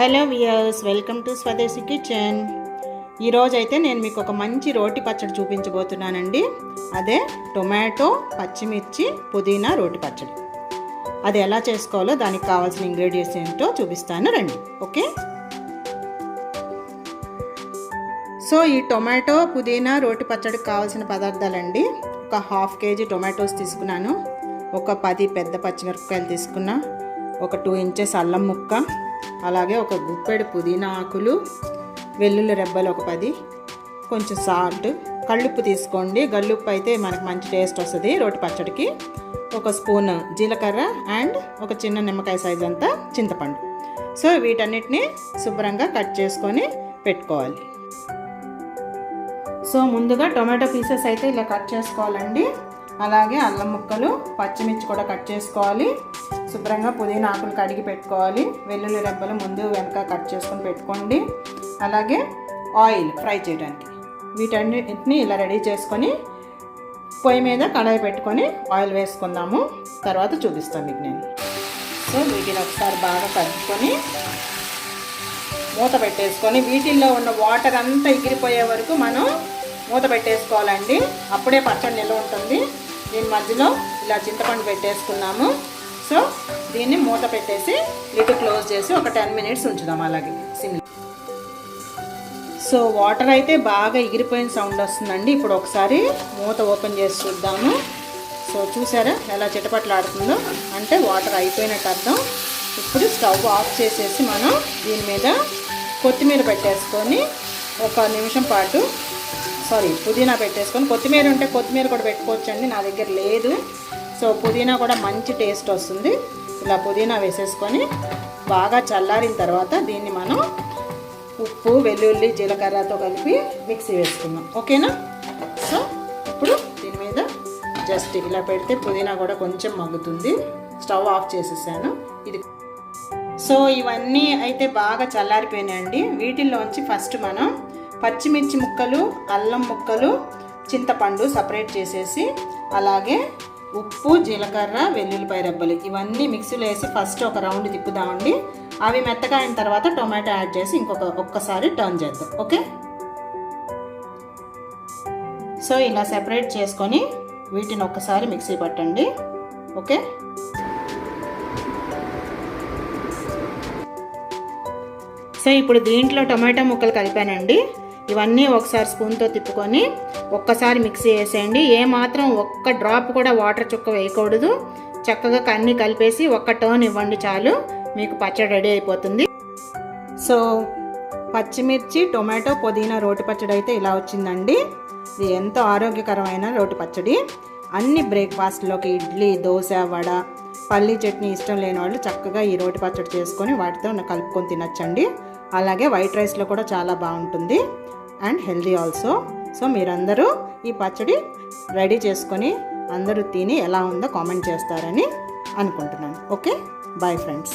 Hello viewers welcome to Swadeshi kitchen. ఈరోజు అయితే నేను మీకు ఒక మంచి రోటి పచ్చడి చూపించబోతున్నానండి. అదే టొమాటో పచ్చిమిర్చి పుదీనా రోటి పచ్చడి. అది ఎలా చేసుకోవాలో దానికి కావాల్సిన ఇంగ్రీడియంట్స్ ఏంటో చూపిస్తాను రండి. ఓకే? సో ఈ టొమాటో పుదీనా రోటి పచ్చడికి కావాల్సిన పదార్థాలండి. ఒక హాఫ్ కేజీ టొమాటోస్ తీసుకున్నాను. ఒక పది పెద్ద పచ్చిమిరపకాయలు తీసుకున్నా. ఒక టూ ఇంచెస్ అల్లం ముక్క. అలాగే ఒక గుప్పెడు పుదీనా ఆకులు వెల్లుల్లి రెబ్బలు ఒక పది కొంచెం సాల్ట్ కళ్ళుప్పు తీసుకోండి. గల్లుప్పు అయితే మనకు మంచి టేస్ట్ వస్తుంది. రోటి పచ్చడికి ఒక స్పూన్ జీలకర్ర అండ్ ఒక చిన్న నిమ్మకాయ సైజ్ అంతా చింతపండు. సో వీటన్నిటిని శుభ్రంగా కట్ చేసుకొని పెట్టుకోవాలి. సో ముందుగా టొమాటో పీసెస్ అయితే ఇలా కట్ చేసుకోవాలండి. అలాగే అల్లం ముక్కలు పచ్చిమిర్చి కూడా కట్ చేసుకోవాలి. శుభ్రంగా పుదీనా ఆకులు కడిగి పెట్టుకోవాలి. వెల్లుల్లి రెబ్బలు ముందు వెనక కట్ చేసుకొని పెట్టుకోండి. అలాగే ఆయిల్ ఫ్రై చేయడానికి. వీటన్నిటిని ఇలా రెడీ చేసుకొని పొయ్యి మీద కడాయి పెట్టుకొని ఆయిల్ వేసుకుందాము. తర్వాత చూపిస్తాను మీకు నేను. సో వీటిని ఒకసారి బాగా కలుపుకొని మూత పెట్టేసుకొని వీటిల్లో ఉన్న వాటర్ అంతా ఎగిరిపోయే వరకు మనం మూత పెట్టేసుకోవాలండి. అప్పుడే పచ్చడి నిల్వ ఉంటుంది. దీని మధ్యలో ఇలా చింతపండు పెట్టేసుకున్నాము. సో దీన్ని మూత పెట్టేసి లిడ్ క్లోజ్ చేసి ఒక టెన్ మినిట్స్ ఉంచుదాం అలాగే సిమ్ సో వాటర్ అయితే బాగా ఎగిరిపోయిన సౌండ్ వస్తుందండి. ఇప్పుడు ఒకసారి మూత ఓపెన్ చేసి చూద్దాము. సో చూసారా ఎలా చిటపట్లాడుతుందో అంటే వాటర్ అయిపోయినట్టు అర్థం. ఇప్పుడు స్టవ్ ఆఫ్ చేసేసి మనం దీని మీద కొత్తిమీర పెట్టేసుకొని ఒక నిమిషం పాటు సారీ పుదీనా పెట్టేసుకొని కొత్తిమీర ఉంటే కొత్తిమీర కూడా పెట్టుకోవచ్చండి నా దగ్గర లేదు. సో పుదీనా కూడా మంచి టేస్ట్ వస్తుంది. ఇలా పుదీనా వేసేసుకొని బాగా చల్లారిన తర్వాత దీన్ని మనం ఉప్పు వెల్లుల్లి జీలకర్రతో కలిపి మిక్సీ వేసుకుందాం. ఓకేనా? సో ఇప్పుడు దీని మీద జస్ట్ ఇలా పెడితే పుదీనా కూడా కొంచెం మగ్గుతుంది. స్టవ్ ఆఫ్ చేసేసాను. ఇది సో ఇవన్నీ అయితే బాగా చల్లారిపోయినాయండి. వీటిల్లోంచి ఫస్ట్ మనం పచ్చిమిర్చి ముక్కలు అల్లం ముక్కలు చింతపండు సపరేట్ చేసేసి అలాగే ఉప్పు జీలకర్ర వెల్లుల్లిపాయ రెబ్బలు ఇవన్నీ మిక్సీలో వేసి ఫస్ట్ ఒక రౌండ్ తిప్పుదామండి. అవి మెత్తగా అయిన తర్వాత టొమాటో యాడ్ చేసి ఇంకొక ఒక్కసారి టర్న్ చేద్దాం ఓకే? సో ఇలా సెపరేట్ చేసుకొని వీటిని ఒక్కసారి మిక్సీ పట్టండి ఓకే? సో ఇప్పుడు దీంట్లో టొమాటో ముక్కలు కలిపానండి. ఇవన్నీ ఒకసారి స్పూన్తో తిప్పుకొని ఒక్కసారి మిక్సీ వేసేయండి ఏ మాత్రం ఒక్క డ్రాప్ కూడా వాటర్ చుక్క వేయకూడదు. చక్కగా అన్నీ కలిపేసి ఒక్క టర్న్ ఇవ్వండి చాలు. మీకు పచ్చడి రెడీ అయిపోతుంది. సో పచ్చిమిర్చి టొమాటో పుదీనా రోటి పచ్చడి అయితే ఇలా వచ్చిందండి. ఇది ఎంతో ఆరోగ్యకరమైన రోటి పచ్చడి. అన్ని బ్రేక్ఫాస్ట్లోకి ఇడ్లీ దోశ వడ పల్లీ చట్నీ ఇష్టం లేని వాళ్ళు చక్కగా ఈ రోటి పచ్చడి చేసుకొని వాటితో కలుపుకొని తినచ్చండి. అలాగే వైట్ రైస్లో కూడా చాలా బాగుంటుంది. అండ్ హెల్దీ ఆల్సో సో మీరందరూ ఈ పచ్చడి రెడీ చేసుకొని అందరూ తిని ఎలా ఉందో కామెంట్ చేస్తారని అనుకుంటున్నాను. Okay bye friends